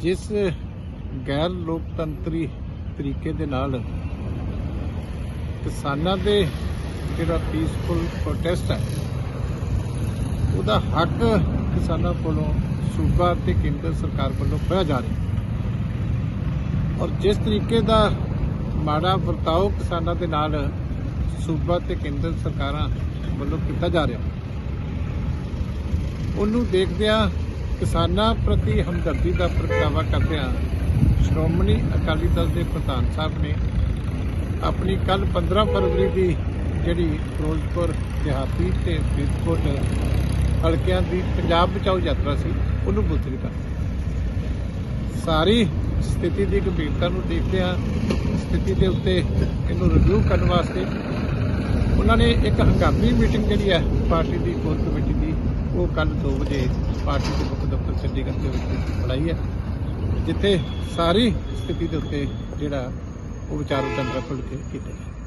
ਜਿਸ ਗੈਰ ਲੋਕਤੰਤਰੀ ਤਰੀਕੇ ਦੇ ਨਾਲ ਕਿਸਾਨਾਂ ਦੇ ਜਿਹੜਾ ਪੀਸਫੁਲ ਪ੍ਰੋਟੈਸਟ ਹੈ, ਉਹਦਾ ਹੱਕ ਕਿਸਾਨਾਂ ਕੋਲੋਂ ਸੂਬਾ ਤੇ ਕੇਂਦਰ ਸਰਕਾਰ ਵੱਲੋਂ ਖੋਇਆ ਜਾ ਰਿਹਾ ਔਰ ਜਿਸ ਤਰੀਕੇ ਦਾ ਮਾੜਾ ਵਰਤਾਓ ਕਿਸਾਨਾਂ ਦੇ ਨਾਲ ਸੂਬਾ ਤੇ ਕੇਂਦਰ ਸਰਕਾਰਾਂ ਵੱਲੋਂ ਕੀਤਾ ਜਾ ਰਿਹਾ ਉਹਨੂੰ ਦੇਖਦਿਆਂ ਕਿਸਾਨਾਂ ਪ੍ਰਤੀ ਹਮਦਰਦੀ ਦਾ ਪ੍ਰਗਟਾਵਾ ਕਰਦਿਆਂ ਸ਼੍ਰੋਮਣੀ ਅਕਾਲੀ ਦਲ ਦੇ ਪ੍ਰਧਾਨ ਸਾਹਿਬ ਨੇ ਆਪਣੀ ਕੱਲ 15 ਫਰਵਰੀ ਦੀ ਜਿਹੜੀ ਫਿਰੋਜ਼ਪੁਰ, ਦਿਹਾਤੀ ਤੇ ਫਰੀਦਕੋਟ ਹਲਕਿਆਂ ਦੀ ਪੰਜਾਬ ਬਚਾਓ ਯਾਤਰਾ ਸੀ, ਉਹਨੂੰ ਮੁਲਤਵੀ ਕਰ ਸਾਰੀ ਸਥਿਤੀ ਦੀ ਗੰਭੀਰਤਾ ਨੂੰ ਦੇਖਦਿਆਂ ਸਥਿਤੀ ਦੇ ਉੱਤੇ ਇਹਨੂੰ ਰਿਵਿਊ ਕਰਨ ਵਾਸਤੇ। ਉਹਨਾਂ ਨੇ ਇੱਕ ਹੰਗਾਮੀ ਮੀਟਿੰਗ ਜਿਹੜੀ ਹੈ, ਪਾਰਟੀ ਦੀ ਕੋਰ ਕਮੇਟੀ ਉਹ ਕੱਲ 2 ਵਜੇ ਪਾਰਟੀ ਦੇ ਮੁੱਖ ਦਫ਼ਤਰ ਚੰਡੀਗੜ੍ਹ ਦੇ ਵਿੱਚ ਬਣਾਈ ਹੈ, ਜਿੱਥੇ ਸਾਰੀ ਸਥਿਤੀ ਦੇ ਉੱਤੇ ਜਿਹੜਾ ਉਹ ਵਿਚਾਰ ਵਟਾਂਦਰਾ ਖੁੱਲ੍ਹ ਕੇ ਕੀਤਾ ਗਿਆ।